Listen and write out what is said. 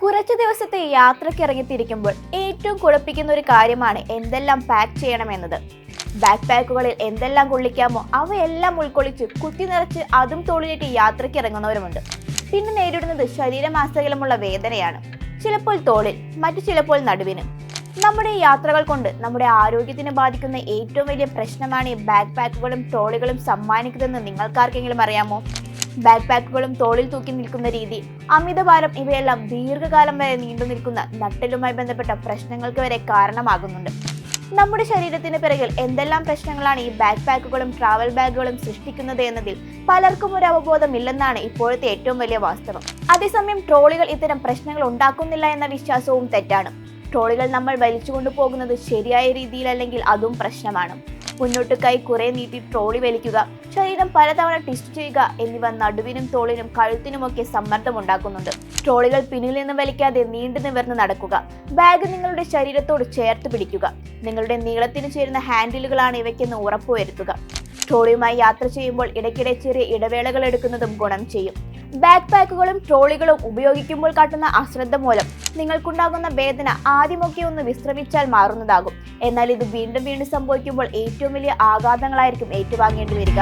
കുറച്ചു ദിവസത്തെ യാത്രയ്ക്ക് ഇറങ്ങിത്തിരിക്കുമ്പോൾ ഏറ്റവും കുഴപ്പിക്കുന്ന ഒരു കാര്യമാണ് എന്തെല്ലാം പാക്ക് ചെയ്യണമെന്നത്. ബാക്ക് പാക്കുകളിൽ എന്തെല്ലാം കൊള്ളിക്കാമോ അവയെല്ലാം ഉൾക്കൊള്ളിച്ച് കുത്തി നിറച്ച് അതും തോളിലേറ്റ് യാത്രയ്ക്ക് ഇറങ്ങുന്നവരുമുണ്ട്. പിന്നെ നേരിടുന്നത് ശരീരമാസകലമുള്ള വേദനയാണ്. ചിലപ്പോൾ തോളിൽ മറ്റു ചിലപ്പോൾ നടുവിന്. നമ്മുടെ യാത്രകൾ കൊണ്ട് നമ്മുടെ ആരോഗ്യത്തിന് ബാധിക്കുന്ന ഏറ്റവും വലിയ പ്രശ്നമാണ് ഈ ബാക്ക് പാക്കുകളും ട്രോളികളും സമ്മാനിക്കുന്നതെന്ന് നിങ്ങൾക്കാർക്കെങ്കിലും അറിയാമോ? ബാക്ക് പാക്കുകളും തോളിൽ തൂക്കി നിൽക്കുന്ന രീതി അമിതഭാരം ഇവയെല്ലാം ദീർഘകാലം വരെ നീണ്ടു നിൽക്കുന്ന നട്ടലുമായി ബന്ധപ്പെട്ട പ്രശ്നങ്ങൾക്ക് വരെ കാരണമാകുന്നുണ്ട്. നമ്മുടെ ശരീരത്തിന് പിറകിൽ എന്തെല്ലാം പ്രശ്നങ്ങളാണ് ഈ ബാക്ക് പാക്കുകളും ട്രാവൽ ബാഗുകളും സൃഷ്ടിക്കുന്നത് എന്നതിൽ പലർക്കും ഒരു അവബോധമില്ലെന്നാണ് ഇപ്പോഴത്തെ ഏറ്റവും വലിയ വാസ്തവം. അതേസമയം ട്രോളികൾ ഇത്തരം പ്രശ്നങ്ങൾ ഉണ്ടാക്കുന്നില്ല എന്ന വിശ്വാസവും തെറ്റാണ്. ട്രോളികൾ നമ്മൾ വലിച്ചുകൊണ്ടു പോകുന്നത് ശരിയായ രീതിയിലല്ലെങ്കിൽ അതും പ്രശ്നമാണ്. മുന്നോട്ട് കൈ കുറെ നീട്ടി ട്രോളി വലിക്കുക. ശരീരം പലതവണ ട്വിസ്റ്റ് ചെയ്യുക എന്നിവ നടുവിനും തോളിനും കഴുത്തിനുമൊക്കെ സമ്മർദ്ദം ഉണ്ടാക്കുന്നുണ്ട് ട്രോളികൾ പിന്നിൽ നിന്ന് വലിക്കാതെ നീണ്ടു നിവർന്ന് നടക്കുക. ബാഗ് നിങ്ങളുടെ ശരീരത്തോട് ചേർത്ത് പിടിക്കുക. നിങ്ങളുടെ നീളത്തിന് ചേരുന്ന ഹാൻഡിലുകളാണ് ഇവയ്ക്കെന്ന് ഉറപ്പുവരുത്തുക. ട്രോളിയുമായി യാത്ര ചെയ്യുമ്പോൾ ഇടയ്ക്കിടെ ചെറിയ ഇടവേളകൾ എടുക്കുന്നതും ഗുണം ചെയ്യും. ബാക്ക് പാക്കുകളും ട്രോളികളും ഉപയോഗിക്കുമ്പോൾ കാട്ടുന്ന അശ്രദ്ധ മൂലം നിങ്ങൾക്കുണ്ടാകുന്ന വേദന ആദ്യമൊക്കെ ഒന്ന് വിശ്രമിച്ചാൽ മാറുന്നതാകും. എന്നാൽ ഇത് വീണ്ടും വീണ്ടും സംഭവിക്കുമ്പോൾ ഏറ്റവും വലിയ ആഘാതങ്ങളായിരിക്കും ഏറ്റുവാങ്ങേണ്ടി വരിക.